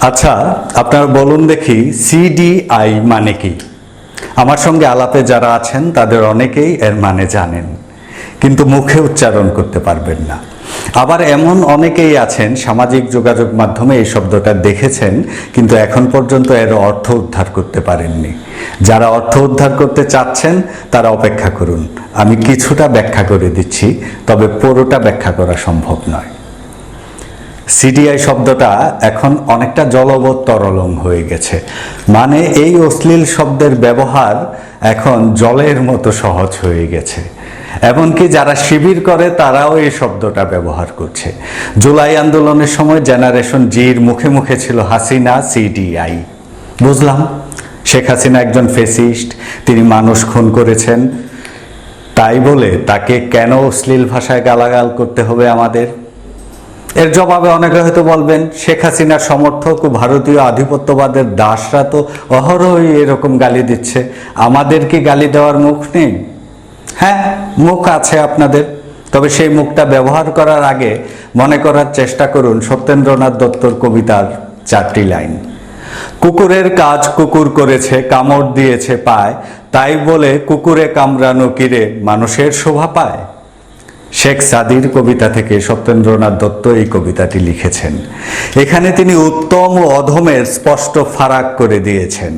আচ্ছা আপনারা বলুন দেখি সিডিআই মানে কি? আমার সঙ্গে আলাপে যারা আছেন, তাদের অনেকেই এর মানে জানেন, কিন্তু মুখে উচ্চারণ করতে পারবেন না। আবার এমন অনেকেই আছেন, সামাজিক যোগাযোগ মাধ্যমে এই শব্দটা দেখেছেন, কিন্তু এখন পর্যন্ত এর অর্থ উদ্ধার করতে পারেননি। যারা অর্থ উদ্ধার করতে চাচ্ছেন, তারা অপেক্ষা করুন। আমি কিছুটা ব্যাখ্যা করে দিচ্ছি, তবে পুরোটা ব্যাখ্যা করা সম্ভব নয়। সিডিআই শব্দটা এখন অনেকটা জলবৎ তরলং হয়ে গেছে। মানে এই অশ্লীল শব্দের ব্যবহার এখন জলের মতো সহজ হয়ে গেছে। এমনকি যারা শিবির করে, তারাও এই শব্দটা ব্যবহার করছে। জুলাই আন্দোলনের সময় জেনারেশন জির মুখে মুখে ছিল হাসিনা সিডিআই। বুঝলাম? শেখ হাসিনা একজন ফেসিস্ট, তিনি মানুষ খুন করেছেন। তাই বলে তাকে কেন অশ্লীল ভাষায় গালাগাল করতে হবে আমাদের? এর জবাবে অনেকে হয়তো বলবেন, শেখ হাসিনার সমর্থক ও ভারতীয় আধিপত্যবাদের দাসরা তো অহরহই এরকম গালি দিচ্ছে। আমাদের কি গালি দেওয়ার মুখ নেই? হ্যাঁ মুখ আছে আপনাদের। তবে সেই মুখটা ব্যবহার করার আগে মনে করার চেষ্টা করুন সত্যেন্দ্রনাথ দত্তর কবিতার চারটি লাইন। কুকুরের কাজ কুকুর করেছে, কামড় দিয়েছে পায়, তাই বলে কুকুরে কামড়ানো কিরে মানুষের শোভা পায়? শেখ সাদির কবিতা থেকে সত্যেন্দ্রনাথ দত্ত এই কবিতাটি লিখেছেন। এখানে তিনি উত্তম ও অধমের স্পষ্ট ফারাক করে দিয়েছেন।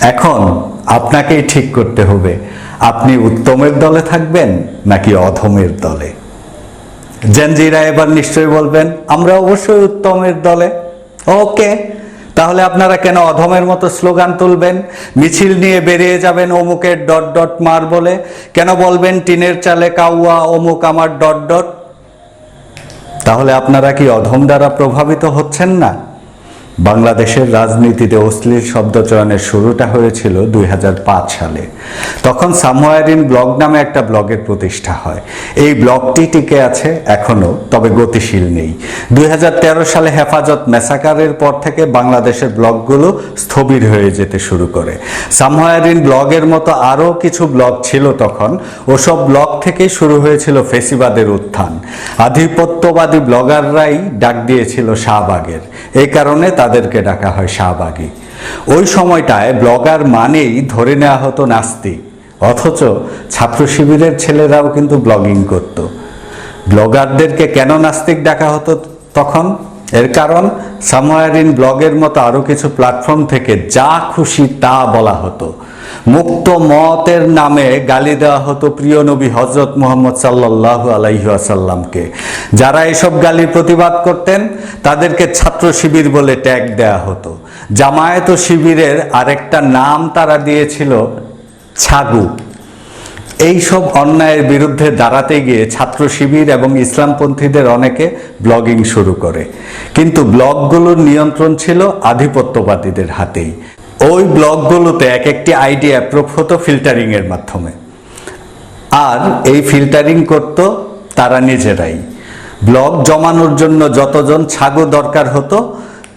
এখন আপনাকেই ঠিক করতে হবে, আপনি উত্তমের দলে থাকবেন নাকি অধমের দলে? জেনজিরা এবার নিশ্চয়ই বলবেন, আমরা অবশ্যই উত্তমের দলে। ওকে তাহলে আপনারা কেন অধমের মতো স্লোগান তুলবেন? মিছিল নিয়ে বেরিয়ে যাবেন অমুকের ডট ডট মার বলে। কেন বলবেন, টিনের চালে কাউয়া, অমুক আমার ডট ডট তাহলে আপনারা কি অধম দ্বারা প্রভাবিত হচ্ছেন না? বাংলাদেশের রাজনীতিতে অশ্লীল শব্দ চয়নের শুরুটা হয়েছিল দুই হাজার পাঁচ সালে। তখন সামোয়ারিন ব্লগ নামে একটা ব্লগের প্রতিষ্ঠা হয়। এই ব্লগটি টিকে আছে এখনও তবে গতিশীল নেই। দুই সালে হেফাজত মেসাকারের পর থেকে বাংলাদেশের ব্লগগুলো স্থবির হয়ে যেতে শুরু করে। সামোয়ারিন ব্লগের মতো আরও কিছু ব্লগ ছিল তখন। ওসব ব্লগ থেকেই শুরু হয়েছিল ফেসিবাদের উত্থান। আধিপত্যবাদী ব্লগাররাই ডাক দিয়েছিল শাহবাগের। এই কারণে তাদেরকে ডাকা হয় শাহবাগী। ওই সময়টায় ব্লগার মানেই ধরে নেওয়া হতো নাস্তিক। অথচ ছাত্র শিবিরের ছেলেরাও কিন্তু ব্লগিং করত। ব্লগারদেরকে কেন নাস্তিক ডাকা হতো তখন? এর কারণ, সামোয়ারিন ব্লগের মতো আরও কিছু প্ল্যাটফর্ম থেকে যা খুশি তা বলা হতো। মুক্ত মতের নামে গালি দেওয়া হতো প্রিয় নবী হজরত মোহাম্মদ সাল্লাহ আলাইহাসাল্লামকে যারা এসব গালির প্রতিবাদ করতেন, তাদেরকে ছাত্র শিবির বলে ট্যাগ দেয়া হতো। জামায়াত শিবিরের আরেকটা নাম তারা দিয়েছিল, ছাগু। এই সব অন্যায়ের বিরুদ্ধে দাঁড়াতে গিয়ে ছাত্র শিবির এবং ইসলামপন্থীদের অনেকে ব্লগিং শুরু করে। কিন্তু ব্লগগুলোর নিয়ন্ত্রণ ছিল আধিপত্যবাদীদের হাতেই। ওই ব্লকগুলোতে এক একটি আইডি অ্যাপ্রুভ হতো ফিল্টারিংয়ের মাধ্যমে। আর এই ফিল্টারিং করত তারা নিজেরাই। ব্লক জমানোর জন্য যতজন ছাগু দরকার হতো,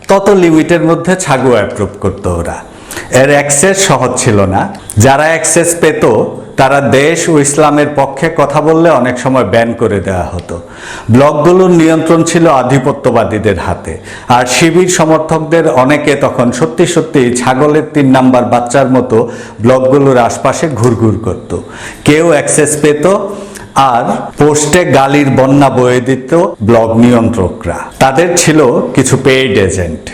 তত লিমিটের মধ্যে ছাগু অ্যাপ্রুভ করতো ওরা। এর অ্যাক্সেস সহজ ছিল না। যারা অ্যাক্সেস পেত, তারা দেশ ও ইসলামের পক্ষে কথা বললে অনেক সময় ব্যান করে দেওয়া হতো। ব্লগগুলোর নিয়ন্ত্রণ ছিল আধিপত্যবাদীদের হাতে। আর শিবির সমর্থকদের অনেকে তখন সত্যি সত্যি ছাগলের তিন নাম্বার বাচ্চার মতো ব্লগগুলোর আশপাশে ঘুরঘুর করত। কেউ অ্যাক্সেস পেত, আর পোস্টে গালির বন্যা বয়ে দিত ব্লগ নিয়ন্ত্রকরা। তাদের ছিল কিছু পেইড এজেন্ট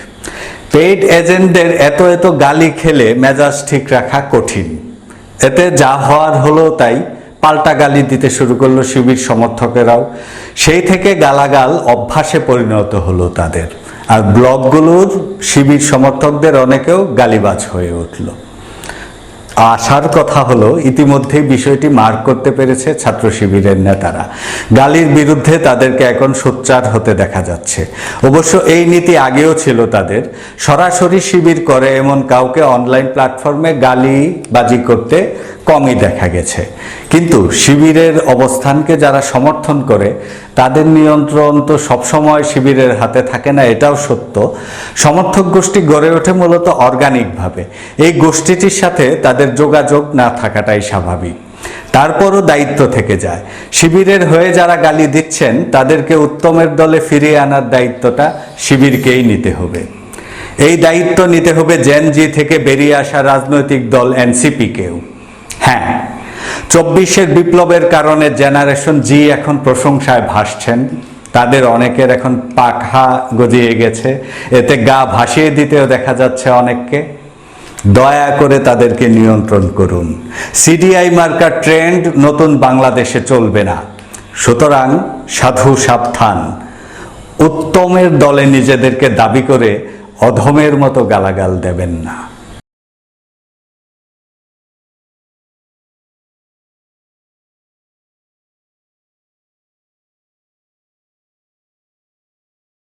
পেইড এজেন্টদের এত এত গালি খেলে মেজাজ ঠিক রাখা কঠিন। এতে যা হওয়ার হলো তাই পাল্টা গালি দিতে শুরু করল শিবির সমর্থকেরাও। সেই থেকে গালাগাল অভ্যাসে পরিণত হলো তাদের। আর ব্লগগুলোর শিবির সমর্থকদের অনেকেও গালিবাজ হয়ে উঠল। আসার কথা হলো, ইতিমধ্যে বিষয়টি মার্ক করতে পেরেছে ছাত্র শিবিরের নেতারা। গালির বিরুদ্ধে তাদেরকে এখন সোচ্চার হতে দেখা যাচ্ছে। অবশ্য এই নীতি আগেও ছিল তাদের। সরাসরি শিবির করে এমন কাউকে অনলাইন প্ল্যাটফর্মে গালি বাজি করতে কমই দেখা গেছে। কিন্তু শিবিরের অবস্থানকে যারা সমর্থন করে, তাদের নিয়ন্ত্রণ তো সবসময় শিবিরের হাতে থাকে না, এটাও সত্য। সমর্থক গোষ্ঠী গড়ে ওঠে মূলত অর্গানিকভাবে। এই গোষ্ঠীটির সাথে তাদের যোগাযোগ না থাকাটাই স্বাভাবিক। তারপরও দায়িত্ব থেকে যায়। শিবিরের হয়ে যারা গালি দিচ্ছেন, তাদেরকে উত্তমের দলে ফিরিয়ে আনার দায়িত্বটা শিবিরকেই নিতে হবে। এই দায়িত্ব নিতে হবে জেন জি থেকে বেরিয়ে আসা রাজনৈতিক দল এনসিপিকেও। হ্যাঁ চব্বিশের বিপ্লবের কারণে জেনারেশন জি এখন প্রশংসায় ভাসছেন। তাদের অনেকের এখন পাখা গজিয়ে গেছে। এতে গা ভাসিয়ে দিতেও দেখা যাচ্ছে অনেককে। দয়া করে তাদেরকে নিয়ন্ত্রণ করুন। সিডিআই মার্কার ট্রেন্ড নতুন বাংলাদেশে চলবে না। সুতরাং সাধু সাবধান। উত্তমের দলে নিজেদেরকে দাবি করে অধমের মতো গালাগাল দেবেন না।